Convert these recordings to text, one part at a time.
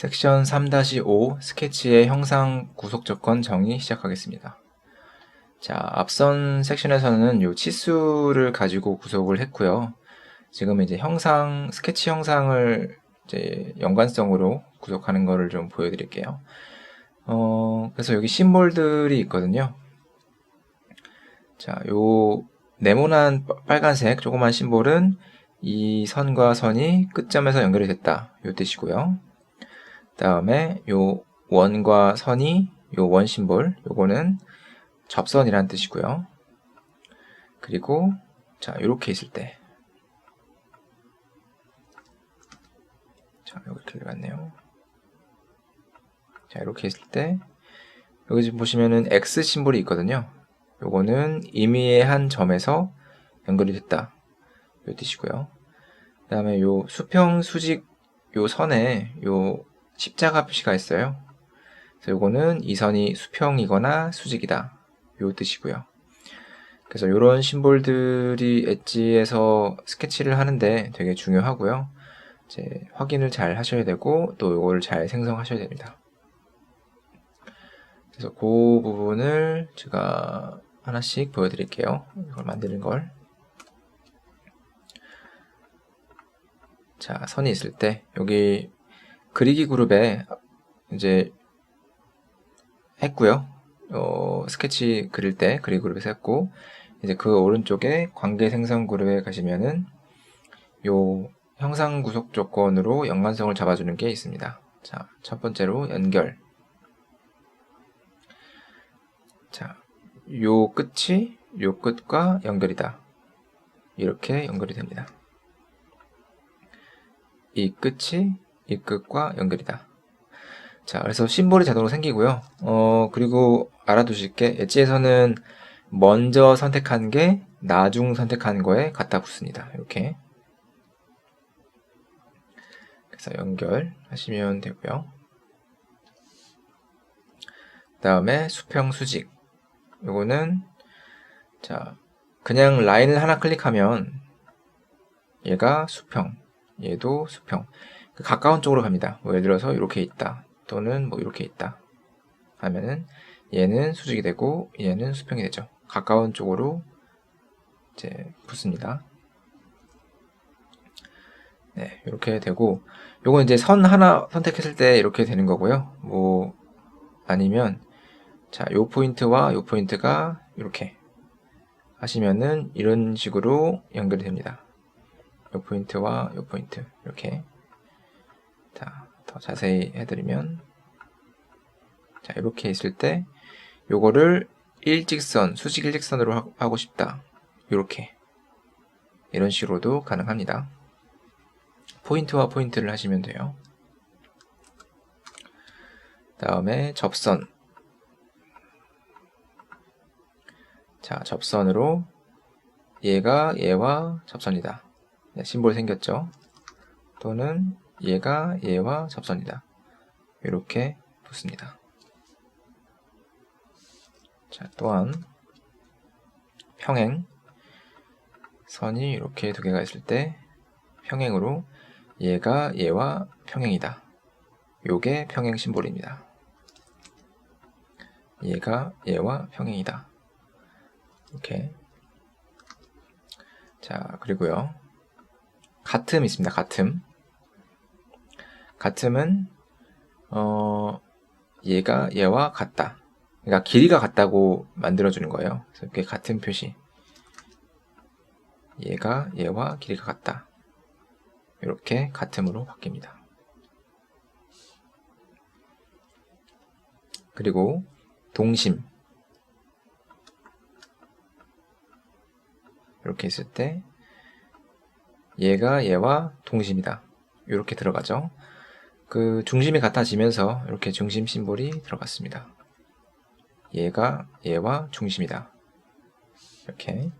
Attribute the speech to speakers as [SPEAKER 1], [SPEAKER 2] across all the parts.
[SPEAKER 1] 섹션 3-5 스케치의 형상 구속 조건 정의 시작하겠습니다. 자, 앞선 섹션에서는 요 치수를 가지고 구속을 했고요. 지금 이제 형상, 스케치 형상을 이제 연관성으로 구속하는 거를 좀 보여드릴게요. 어, 그래서 여기 심볼들이 있거든요. 자, 요 네모난 빠- 빨간색 조그만 심볼은 이 선과 선이 끝점에서 연결이 됐다. 요 뜻이고요. 다음에 요 원과 선이 요 원 심볼, 요거는 접선이란 뜻이고요. 그리고 자, 이렇게 있을 때 자, 여기 들어갔네요. 자, 이렇게 있을 때 여기 지금 보시면은 X 심볼이 있거든요. 요거는 임의의 한 점에서 연결이 됐다. 요 뜻이고요. 그 다음에 요 수평 수직 요 선에 요 십자가 표시가 있어요. 그래서 요거는 이 선이 수평이거나 수직이다. 요 뜻이고요. 그래서 이런 심볼들이 엣지에서 스케치를 하는데 되게 중요하고요. 이제 확인을 잘 하셔야 되고 또 이거를 잘 생성하셔야 됩니다. 그래서 그 부분을 제가 하나씩 보여드릴게요. 이걸 만드는 걸. 자, 선이 있을 때 여기 그리기 그룹에 이제 했고요. 어, 스케치 그릴 때 그리기 그룹에서 했고 이제 그 오른쪽에 관계 생성 그룹에 가시면은 요 형상 구속 조건으로 연관성을 잡아주는 게 있습니다. 자, 첫 번째로 연결. 자, 요 끝이 요 끝과 연결이다. 이렇게 연결이 됩니다. 이 끝이 이 끝과 연결이다. 자, 그래서 심볼이 자동으로 생기고요. 어, 그리고 알아두실 게 엣지에서는 먼저 선택한 게 나중 선택한 거에 갖다 붙습니다. 이렇게. 그래서 연결하시면 되고요. 다음에 수평 수직. 요거는 자, 그냥 라인을 하나 클릭하면 얘가 수평, 얘도 수평. 그 가까운 쪽으로 갑니다. 뭐 예를 들어서 이렇게 있다. 또는 뭐 이렇게 있다. 하면은 얘는 수직이 되고 얘는 수평이 되죠. 가까운 쪽으로 이제 붙습니다. 네, 이렇게 되고 요건 이제 선 하나 선택했을 때 이렇게 되는 거고요. 뭐 아니면 자, 요 포인트와 요 포인트가 이렇게 하시면은 이런 식으로 연결이 됩니다. 요 포인트와 요 포인트 이렇게 자, 더 자세히 해드리면 자, 이렇게 있을 때 요거를 일직선, 수직 일직선으로 하- 하고 싶다. 이렇게 이런 식으로도 가능합니다. 포인트와 포인트를 하시면 돼요. 다음에 접선. 자, 접선으로 얘가 얘와 접선이다. 네, 심볼 생겼죠? 또는 얘가 얘와 접선이다. 이렇게 붙습니다. 자, 또한 평행 선이 이렇게 두 개가 있을 때 평행으로 얘가 얘와 평행이다. 요게 평행 심볼입니다. 얘가 얘와 평행이다. 이렇게 자 그리고요 같음 있습니다. 같음 같음은 어 얘가 얘와 같다. 그러니까 길이가 같다고 만들어주는 거예요. 이렇게 같은 표시. 얘가 얘와 길이가 같다. 이렇게 같음으로 바뀝니다. 그리고 동심. 이렇게 있을 때 얘가 얘와 동심이다. 이렇게 들어가죠. 그 중심이 같아지면서 이렇게 중심 심볼이 들어갔습니다. 얘가 얘와 중심이다. 이렇게.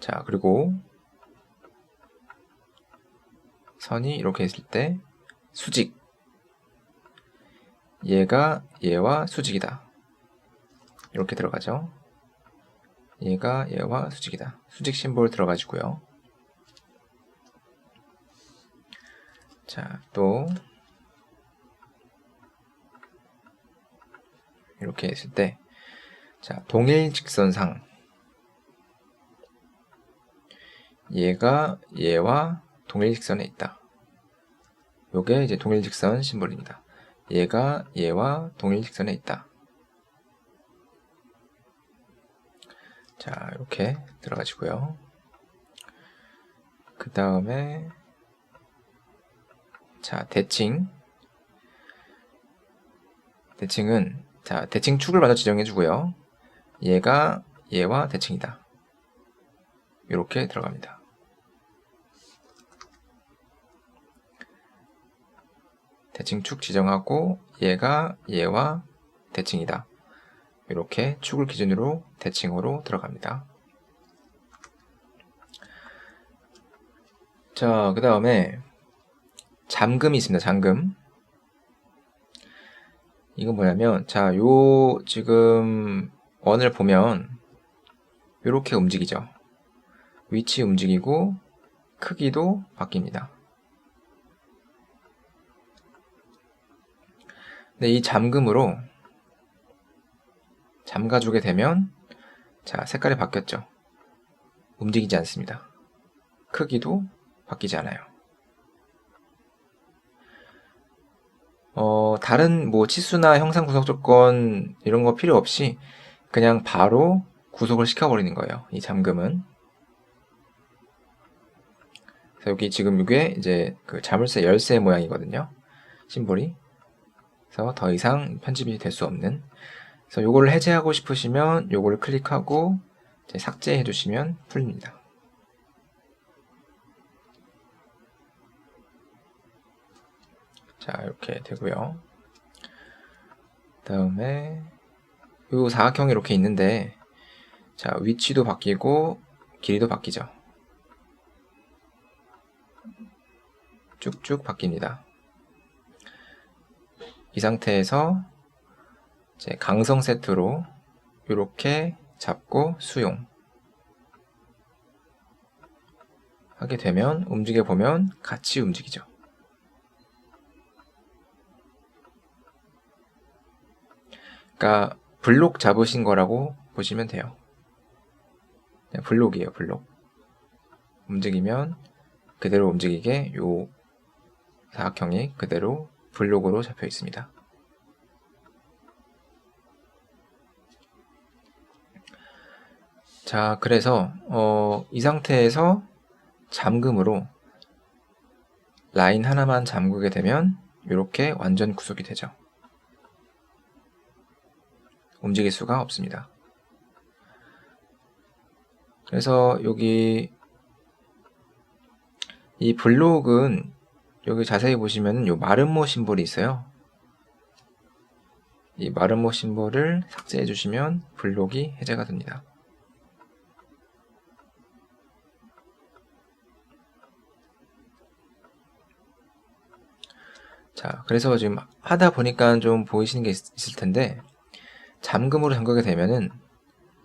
[SPEAKER 1] 자, 그리고 선이 이렇게 있을 때 수직. 얘가 얘와 수직이다. 이렇게 들어가죠. 얘가 얘와 수직이다. 수직 심볼 들어가지고요. 자, 또 이렇게 했을 때 자, 동일 직선상 얘가 얘와 동일 직선에 있다. 요게 이제 동일 직선 심볼입니다. 얘가 얘와 동일 직선에 있다. 자, 이렇게 들어가지고요. 그 다음에 자, 대칭. 대칭은 자, 대칭 축을 먼저 지정해 주고요. 얘가 얘와 대칭이다. 이렇게 들어갑니다. 대칭 축 지정하고 얘가 얘와 대칭이다. 이렇게 축을 기준으로 대칭으로 들어갑니다. 자, 그 다음에 잠금이 있습니다. 잠금. 이건 뭐냐면, 자, 요, 지금, 원을 보면, 이렇게 움직이죠. 위치 움직이고, 크기도 바뀝니다. 근데 이 잠금으로 잠가주게 되면, 자, 색깔이 바뀌었죠. 움직이지 않습니다. 크기도 바뀌지 않아요. 어, 다른 뭐 치수나 형상 구속 조건 이런 거 필요 없이 그냥 바로 구속을 시켜버리는 거예요. 이 잠금은. 그래서 여기 지금 이게 이제 그 자물쇠 열쇠 모양이거든요. 심볼이. 그래서 더 이상 편집이 될 수 없는. 그래서 요거를 해제하고 싶으시면 요거를 클릭하고 삭제해 주시면 풀립니다. 자, 이렇게 되고요. 다음에 요 사각형이 이렇게 있는데 자, 위치도 바뀌고 길이도 바뀌죠. 쭉쭉 바뀝니다. 이 상태에서 이제 강성 세트로 이렇게 잡고 수용 하게 되면 움직여 보면 같이 움직이죠. 그러니까 블록 잡으신 거라고 보시면 돼요. 블록이에요, 블록. 움직이면 그대로 움직이게 요 사각형이 그대로 블록으로 잡혀 있습니다. 자, 그래서 어, 이 상태에서 잠금으로 라인 하나만 잠그게 되면 이렇게 완전 구속이 되죠. 움직일 수가 없습니다. 그래서 여기 이 블록은 여기 자세히 보시면 요 마름모 심볼이 있어요. 이 마름모 심볼을 삭제해 주시면 블록이 해제가 됩니다. 자, 그래서 지금 하다 보니까 좀 보이시는 게 있, 을 텐데 잠금으로 잠그게 되면은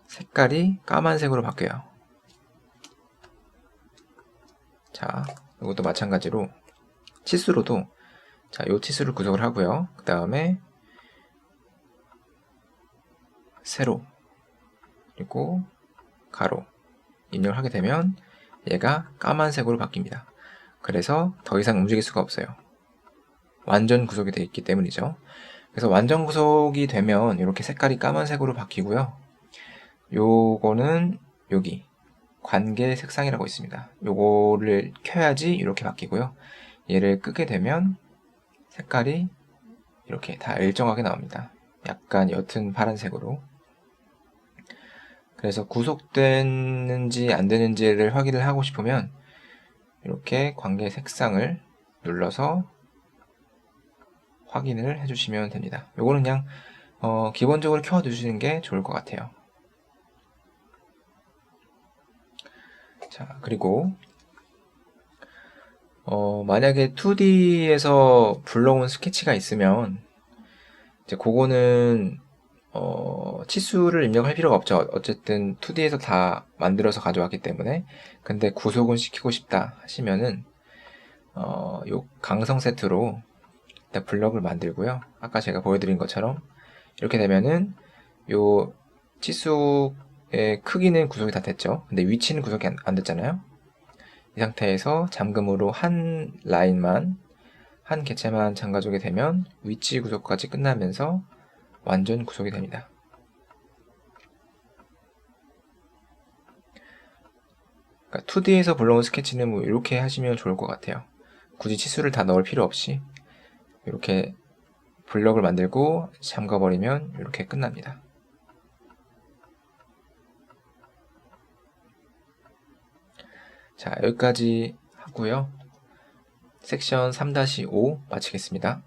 [SPEAKER 1] 색깔이 까만색으로 바뀌어요. 자, 이것도 마찬가지로 치수로도 자, 요 치수를 구성을 하고요. 그 다음에 세로 그리고 가로 입력을 하게 되면 얘가 까만색으로 바뀝니다. 그래서 더 이상 움직일 수가 없어요. 완전 구속이 되어 있기 때문이죠. 그래서 완전 구속이 되면 이렇게 색깔이 까만색으로 바뀌고요. 요거는 여기 관계 색상이라고 있습니다. 요거를 켜야지 이렇게 바뀌고요. 얘를 끄게 되면 색깔이 이렇게 다 일정하게 나옵니다. 약간 옅은 파란색으로. 그래서 구속됐는지 안 되는지를 확인을 하고 싶으면 이렇게 관계 색상을 눌러서 확인을 해주시면 됩니다. 요거는 그냥 어, 기본적으로 켜두시는 게 좋을 것 같아요. 자, 그리고 어, 만약에 2D에서 불러온 스케치가 있으면 이제 그거는 어, 치수를 입력할 필요가 없죠. 어쨌든 2D에서 다 만들어서 가져왔기 때문에 근데 구속은 시키고 싶다 하시면은 어, 요 강성 세트로 일단 블럭을 만들고요. 아까 제가 보여드린 것처럼 이렇게 되면은 요 치수의 크기는 구속이 다 됐죠. 근데 위치는 구속이 안, 안 됐잖아요. 이 상태에서 잠금으로 한 라인만 한 개체만 잠가주게 되면 위치 구속까지 끝나면서 완전 구속이 됩니다. 그러니까 2D에서 불러온 스케치는 뭐 이렇게 하시면 좋을 것 같아요. 굳이 치수를 다 넣을 필요 없이 이렇게 블럭을 만들고 잠가버리면 이렇게 끝납니다. 자, 여기까지 하고요. 섹션 3-5 마치겠습니다.